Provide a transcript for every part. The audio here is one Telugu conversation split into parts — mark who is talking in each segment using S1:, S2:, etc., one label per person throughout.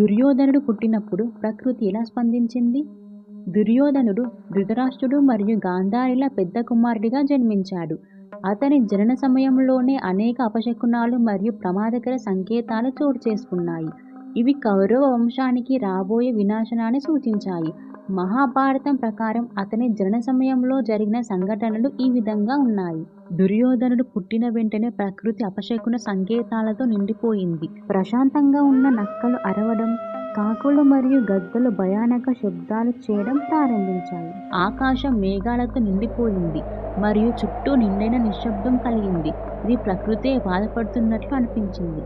S1: దుర్యోధనుడు పుట్టినప్పుడు ప్రకృతి ఎలా స్పందించింది? దుర్యోధనుడు ధృతరాష్ట్రుడు మరియు గాంధారిల పెద్ద కుమారుడిగా జన్మించాడు. అతని జనన సమయంలోనే అనేక అపశకునాలు మరియు ప్రమాదకర సంకేతాలు చోటు చేసుకున్నాయి. ఇవి కౌరవ వంశానికి రాబోయే వినాశనాన్ని సూచించాయి. మహాభారతం ప్రకారం అతని జనన సమయంలో జరిగిన సంఘటనలు ఈ విధంగా ఉన్నాయి. దుర్యోధనుడు పుట్టిన వెంటనే ప్రకృతి అపశకున సంకేతాలతో నిండిపోయింది. ప్రశాంతంగా ఉన్న నక్కలు అరవడం కాకులు మరియు గద్దలు భయానక శబ్దాలు చేయడం ప్రారంభించాయి. ఆకాశం మేఘాలతో నిండిపోయింది మరియు చుట్టూ నిండైన నిశ్శబ్దం కలిగింది. ఇది ప్రకృతే బాధపడుతున్నట్లు అనిపించింది.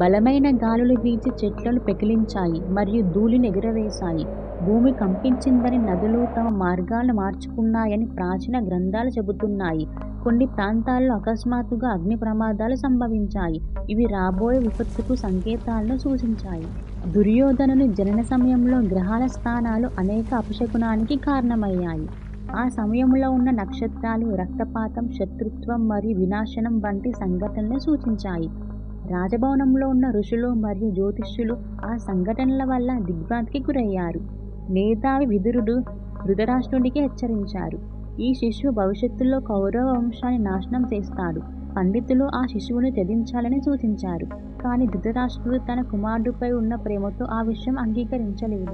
S1: బలమైన గాలులు వీచి చెట్లను పెకిలించాయి మరియు ధూళిని ఎగురవేశాయి. భూమి కంపించిందని నదులు తమ మార్గాలను మార్చుకున్నాయని ప్రాచీన గ్రంథాలు చెబుతున్నాయి. కొన్ని ప్రాంతాల్లో అకస్మాత్తుగా అగ్ని ప్రమాదాలు సంభవించాయి. ఇవి రాబోయే విపత్తుకు సంకేతాలను సూచించాయి. దుర్యోధనుని జనన సమయంలో గ్రహాల స్థానాలు అనేక అపశకునానికి కారణమయ్యాయి. ఆ సమయంలో ఉన్న నక్షత్రాలు రక్తపాతం శత్రుత్వం మరియు వినాశనం వంటి సంఘటనలు సూచించాయి. రాజభవనంలో ఉన్న ఋషులు మరియు జ్యోతిష్యులు ఆ సంఘటనల వల్ల దిగ్భ్రాంతికి గురయ్యారు. మేధావి విదురుడు ధృతరాష్ట్రుడికి హెచ్చరించారు. ఈ శిశువు భవిష్యత్తులో కౌరవ వంశాన్ని నాశనం చేస్తాడు. పండితులు ఆ శిశువును త్యజించాలని సూచించారు. కానీ ధృతరాష్ట్రుడు తన కుమారుడిపై ఉన్న ప్రేమతో ఆ విషయం అంగీకరించలేదు.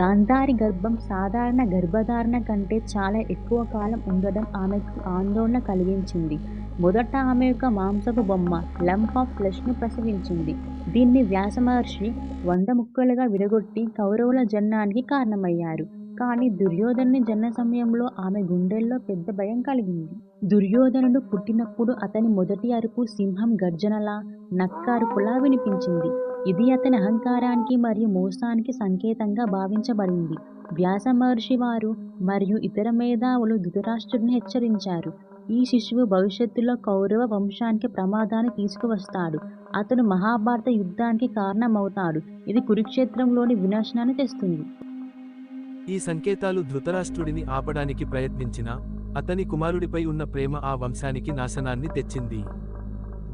S1: గాంధారి గర్భం సాధారణ గర్భధారణ కంటే చాలా ఎక్కువ కాలం ఉండడం ఆమెకు ఆందోళన కలిగించింది. మొదట ఆమె యొక్క మాంసపు బొమ్మ లంప్ ఆఫ్ ఫ్లెష్ను ప్రసవించింది. దీన్ని వ్యాసమహర్షి వంద ముక్కలుగా విడగొట్టి కౌరవుల జన్మానికి కారణమయ్యారు. కానీ దుర్యోధనుని జన్మ సమయంలో ఆమె గుండెల్లో పెద్ద భయం కలిగింది. దుర్యోధనుడు పుట్టినప్పుడు అతని మొదటి అరుపు సింహం గర్జనలా నక్కారుపులా వినిపించింది. ఇది అతని అహంకారానికి మరియు మోసానికి సంకేతంగా భావించబడింది. వ్యాస మహర్షి వారు మరియు ఇతర మేధావులు ధృతరాష్ట్రుడిని హెచ్చరించారు. ఈ శిశువు భవిష్యత్తులో కౌరవ వంశానికి ప్రమాదాన్ని తీసుకువస్తాడు. అతను మహాభారత యుద్ధానికి కారణమవుతాడు. ఇది కురుక్షేత్రంలోని వినాశనాన్ని తెస్తుంది.
S2: ఈ సంకేతాలు ధృతరాష్ట్రుడిని ఆపడానికి ప్రయత్నించినా అతని కుమారుడిపై ఉన్న ప్రేమ ఆ వంశానికి నాశనాన్ని తెచ్చింది.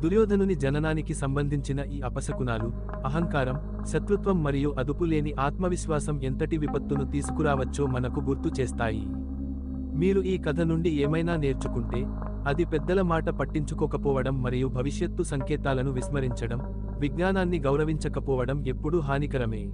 S2: దుర్యోధనుని జననానికి సంబంధించిన ఈ అపశకునాలు అహంకారం శత్రుత్వం మరియు అదుపులేని ఆత్మవిశ్వాసం ఎంతటి విపత్తును తీసుకురావచ్చో మనకు గుర్తు చేస్తాయి. మీరు ఈ కథ నుండి ఏమైనా నేర్చుకుంటే అది పెద్దల మాట పట్టించుకోకపోవడం మరియు భవిష్యత్తు సంకేతాలను విస్మరించడం విజ్ఞానాన్ని గౌరవించకపోవడం ఎప్పుడూ హానికరమే.